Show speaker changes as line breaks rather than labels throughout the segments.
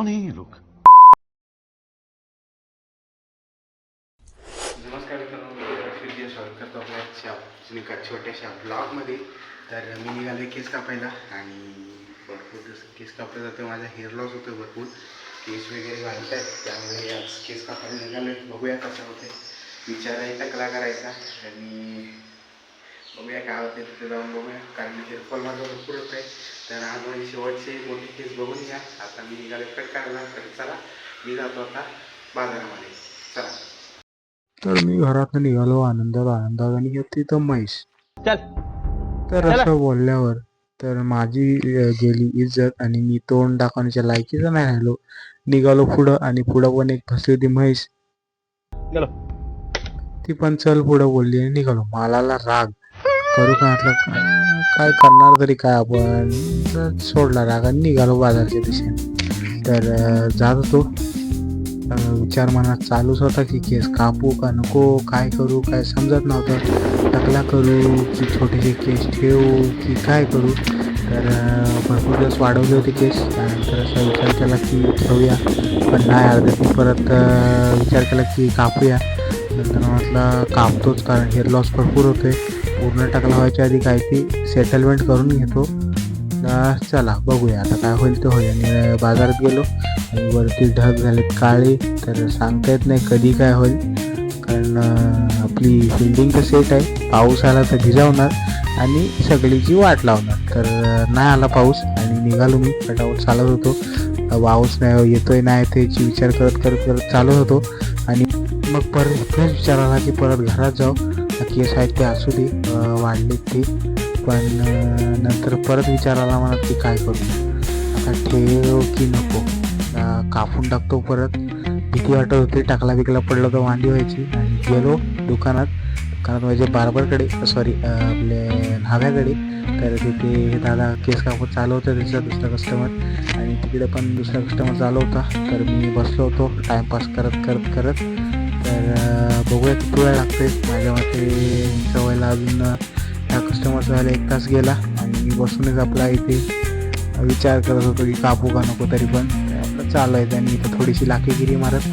कौन है ये
नमस्कार मित्रांनो मी स्वागत करतो आपल्या आजच्या एका छोट्याशा ब्लॉगमध्ये तर मी निघालो केस कापायला आणि भरपूर दिवस केस कापलं जातं. माझा हेअर लॉस होतो भरपूर. केस वगैरे घालत आहेत त्यामुळे आज केस कापायला निघालो बघूया कसं होतं विचारायचा आहे करायचा आणि बघूया काय होते तिथे जाऊन बघूया. कारण हेअरफॉल माझा भरपूर होत आहे. तर आज माझे शेवटचे मोठे केस बघून घ्या. आता मी निघालो कट काढला तर चला मी जातो आता बाजारामध्ये. चला.
तर मी घरातनं निघालो आनंदात आनंदात आणि तिथं म्हैस. तर असं बोलल्यावर तर माझी गेली इज्जत आणि मी तोंड दाखवण्याच्या लायकीचं नाही राहिलो. निघालो पुढं आणि पुढं पण एक फसली होती म्हैस. ती पण चल पुढं बोलली आणि निघालो. मालाला राग. करू का म्हटलं "काय- करणार तरी काय आपण? सोडला राग आणि निघालो बाजारच्या दिशेने. तर जात होतो. विचार मनात चालूच होता की केस कापू का नको? काय करू? काय समजत नव्हतं. टकला करू की छोटेसे केस ठेवू की काय करू? तर भरपूर दिवस वाढवले होते केस. त्यानंतर असा विचार केला की ठेवूया. पण नाही अर्ध्यात परत विचार केला की कापूया. नंतर म्हटलं कापतोच कारण हेअर लॉस भरपूर होते पूर्ण टकला व्हायच्या आधी काय ती सेटलमेंट करून घेतो. तर चला बघूया आता काय होईल ते होईल. आणि बाजारात गेलो आणि वरती ढग झालेत काळे तर सांगता येत नाही कधी काय होईल. कारण आपली बिल्डिंग तर सेट आहे. पाऊस आला तर भिजावणार आणि सगळीची वाट लावणार. तर नाही आला पाऊस आणि निघालो मी. फटाफट चालत होतो. पाऊस नाही येतोय नाही त्याची विचार करत करत करत चालत होतो. आणि मग परत विचार आला की परत घरात जाऊ. केस आहेत ते असू दे अं, वाढलेत ते पण नंतर परत विचार आला मला की काय करू? आता ठेव की नको? कापून टाकतो परत. भीती वाटत होती टाकला बिकला पडलं तर वांडी व्हायची. आणि गेलो दुकानात. दुकानात म्हणजे बार्बरकडे सॉरी आपले न्हाव्याकडे. तर तिथे दादा केस कापत चालू होतं त्याचा दुसरा कस्टमर आणि तिकडे पण दुसरा कस्टमर चालू होता. तर मी बसलो होतो टाईमपास करत करत करत. तर बघूया किती वेळ लागते माझ्या मते सवयला अजून ह्या त्या कस्टमरचा एक तास गेला आणि मी बसूनच आपला इथे विचार करत होतो की कापू का नको तरी पण. आपलं चालू आहे आणि इथं थोडीशी लाखेगिरी मारत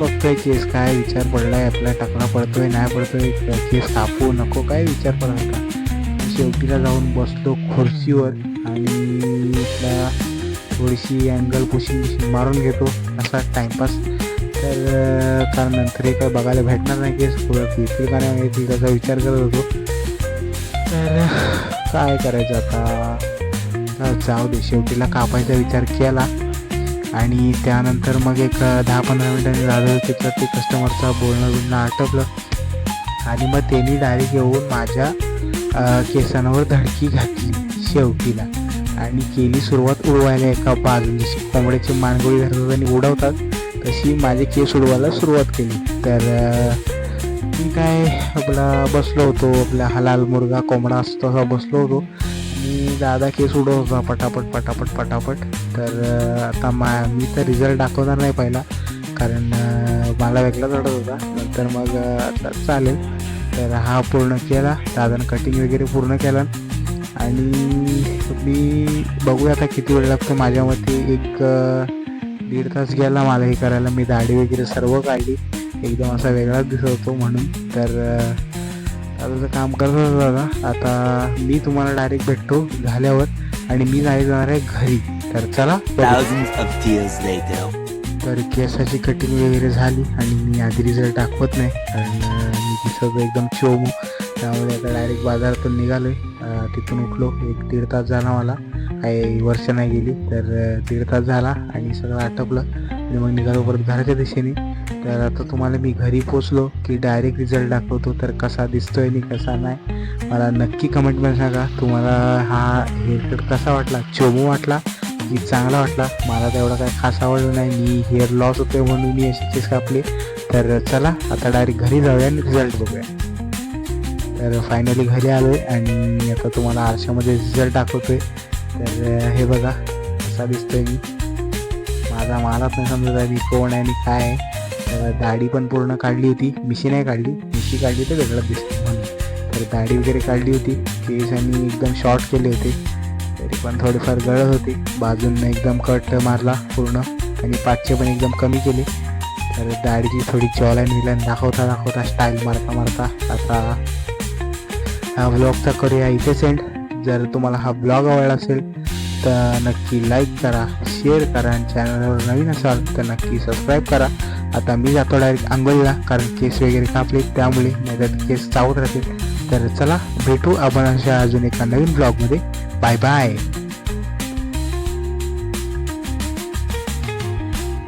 बघतोय केस काय विचार पडलाय आपला टाकला पडतोय नाही पडतोय केस कापू नको काय विचार पडला का? शेवटीला जाऊन बसलो खुर्चीवर आणि इथला थोडीशी अँगल पुशिंग मारून घेतो. असा टाइमपास तर कारण नंतर हे काय बघायला भेटणार नाही केस पुढं. येतील का नाही येतील त्याचा विचार करत होतो. तर काय करायचं आता? जाऊ दे. शेवटीला कापायचा विचार केला. आणि त्यानंतर मग एक दहा पंधरा मिनिटांनी झालं तिथलं ते कस्टमरचा बोलणं बिलणं आटपलं. आणि मग त्यांनी डायरेक्ट येऊन माझ्या केसांवर धडकी घातली शेवटीला. आणि केली सुरुवात उडवायला एका बाजूने. कोंबड्याची मानगोळी धरतात आणि उडवतात. तशी माझे केस उडवायला सुरुवात केली. तर मी काय आपला बसलो होतो आपला हलाल मुर्गा कोंबडा असतो असा बसलो होतो. मी दादा केस उडवत होता पटापट पटापट पटापट. तर आता मा मी तर रिझल्ट दाखवणार नाही पहिला कारण मला वेगळा चढत होता. नंतर मग आता चालेल. तर हा पूर्ण केला दादानं कटिंग वगैरे पूर्ण केला. आणि मी बघूया आता किती वेळ लागतो माझ्या मते एक दीड तास गेला मला हे करायला. मी दाढी वगैरे सर्व काढली. एकदम असा वेगळाच दिसत होतो म्हणून. तर दादाचं काम करत होता दादा. आता मी तुम्हाला डायरेक्ट भेटतो झाल्यावर आणि मी जायचं जाणार आहे घरी. तर चला. तर केसाची कटिंग वगैरे झाली आणि मी आधी रिझल्ट दाखवत नाही. कारण मी दिसत एकदम चोमू त्यामुळे आता डायरेक्ट बाजारातून निघालो आहे तिथून उठलो. एक दीड तास झाला मला. काही वर्ष नाही गेली तर दीड तास झाला आणि सगळं आटपलं आणि मग निघालो परत घराच्या दिशेने. तर आता तुम्हाला मी घरी पोचलो की डायरेक्ट रिझल्ट दाखवतो तर कसा दिसतोय आणि कसा नाही मला नक्की कमेंटमध्ये सांगा. तुम्हाला हा हेअरकट कसा वाटला? चोमू वाटला? की चांगला वाटला? मला तेवढा काही खास आवडलं नाही. मी हेअर लॉस होते म्हणून मी अशी केस कापले. तर चला आता डायरेक्ट घरी जाऊया आणि रिझल्ट बघूया. तर फायनली घरी आलो आहे आणि आता तुम्हाला आरशामध्ये रिझल्ट दाखवतोय. तर हे बघा असा दिसतोय मी. माझा मलाच नाही समजत आहे मी कोण आहे आणि काय आहे. तर दाढी पण पूर्ण काढली होती. मिशी नाही काढली. मिशी काढली तर वेगळं दिसतं म्हणून. तर दाढी वगैरे काढली होती. केस आणि एकदम शॉर्ट केले होते. तरी पण थोडीफार गळत होती. बाजून एकदम कट मारला पूर्ण. आणि पाचशे पण एकदम कमी केले. तर दाढीची थोडी जॉलाईन विलाईन दाखवता दाखवता स्टाईल मारता मारता आता हा ब्लॉगचा करूया इथे सेंड जर तुम्हाला हा ब्लॉग आवडला असेल तर नक्की लाईक करा शेअर करा आणि चॅनलवर नवीन असाल तर नक्की सबस्क्राईब करा. आता मी जातो डायरेक्ट आंघोळीला कारण केस वगैरे कापले त्यामुळे नाहीतर केस चावत राहतील. तर चला भेटू आपण अशा अजून एका नवीन ब्लॉगमध्ये बाय बाय